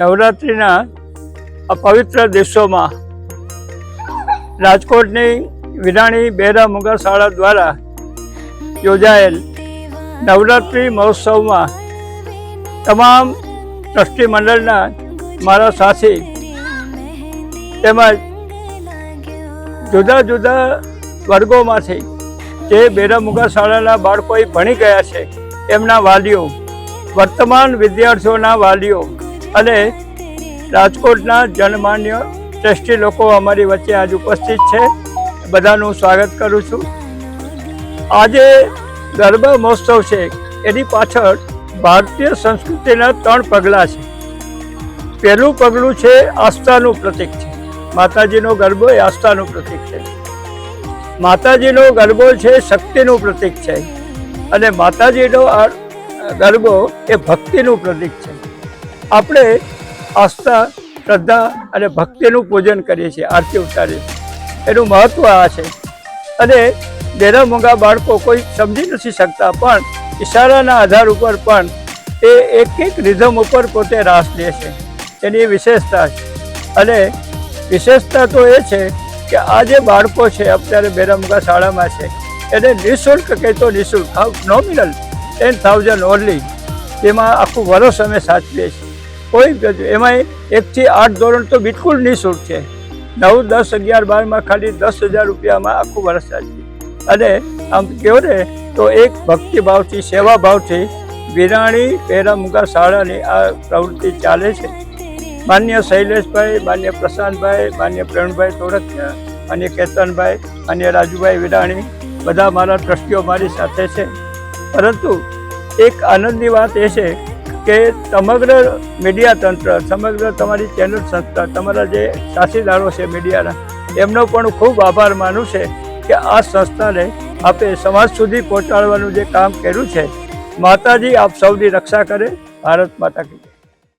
નવરાત્રિના આ પવિત્ર દિવસોમાં રાજકોટની વિરાણી બેરા મુગા શાળા દ્વારા યોજાયેલ નવરાત્રિ મહોત્સવમાં તમામ ટ્રસ્ટી મંડળના મારા સાથી તેમજ જુદા જુદા વર્ગોમાંથી જે બેરા મુગા શાળાના બાળકોએ ભણી ગયા છે, એમના વાલીઓ, વર્તમાન વિદ્યાર્થીઓના વાલીઓ અને રાજકોટના જનમાન્ય ટ્રસ્ટી લોકો અમારી વચ્ચે આજ ઉપસ્થિત છે. બધાનું સ્વાગત કરું છું. આજે ગરબા મહોત્સવ છે. એની પાછળ ભારતીય સંસ્કૃતિના ત્રણ પગલાં છે. પહેલું પગલું છે આસ્થાનું પ્રતીક છે. માતાજીનો ગરબો એ આસ્થાનું પ્રતીક છે. માતાજીનો ગરબો છે શક્તિનું પ્રતીક છે. અને માતાજીનો ગરબો એ ભક્તિનું પ્રતીક છે. આપણે આસ્થા, શ્રદ્ધા અને ભક્તિનું પૂજન કરીએ છીએ, આરતી ઉતારીએ એનું મહત્વ આ છે. અને બેરા મોંઘા બાળકો કોઈ સમજી નથી શકતા, પણ ઇશારાના આધાર ઉપર પણ એ એક એક રિધમ ઉપર પોતે રાસ લે છે. એની વિશેષતા છે. અને વિશેષતા તો એ છે કે આ જે બાળકો છે, અત્યારે બેરામુગા શાળામાં છે, એને નિઃશુલ્ક કહે તો નિઃશુલ્ક નોમિનલ ટેન થાઉઝન્ડ ઓનલી તેમાં આખું વરસ અમે સાચવીએ છીએ. કોઈ એમાં એકથી આઠ ધોરણ તો બિલકુલ નિઃશુલ્ક છે. નવ, દસ, અગિયાર, બારમાં ખાલી દસ હજાર રૂપિયામાં આખું વરસ સાચવી અને આમ કહો ને, તો એક ભક્તિભાવથી, સેવાભાવથી વિરાણી પેરામુગા શાળાની આ પ્રવૃત્તિ ચાલે છે. માન્ય શૈલેષભાઈ, માન્ય પ્રશાંતભાઈ, માન્ય પ્રેમભાઈ તોરતિયા માન્ય કેતનભાઈ, માન્ય રાજુભાઈ વિરાણી, બધા મારા ટ્રસ્ટીઓ મારી સાથે છે. પરંતુ એક આનંદની વાત એ છે કે સમગ્ર મીડિયા તંત્ર, સમગ્ર તમારી ચેનલ સંસ્થા, તમારા જે સાથીદારો છે મીડિયાના એમનો પણ ખૂબ આભાર માનું છે કે આ સંસ્થાને આપે સમાજ સુધી પહોંચાડવાનું જે કામ કર્યું છે માતાજી આપ સૌની રક્ષા કરે ભારત માતા કી.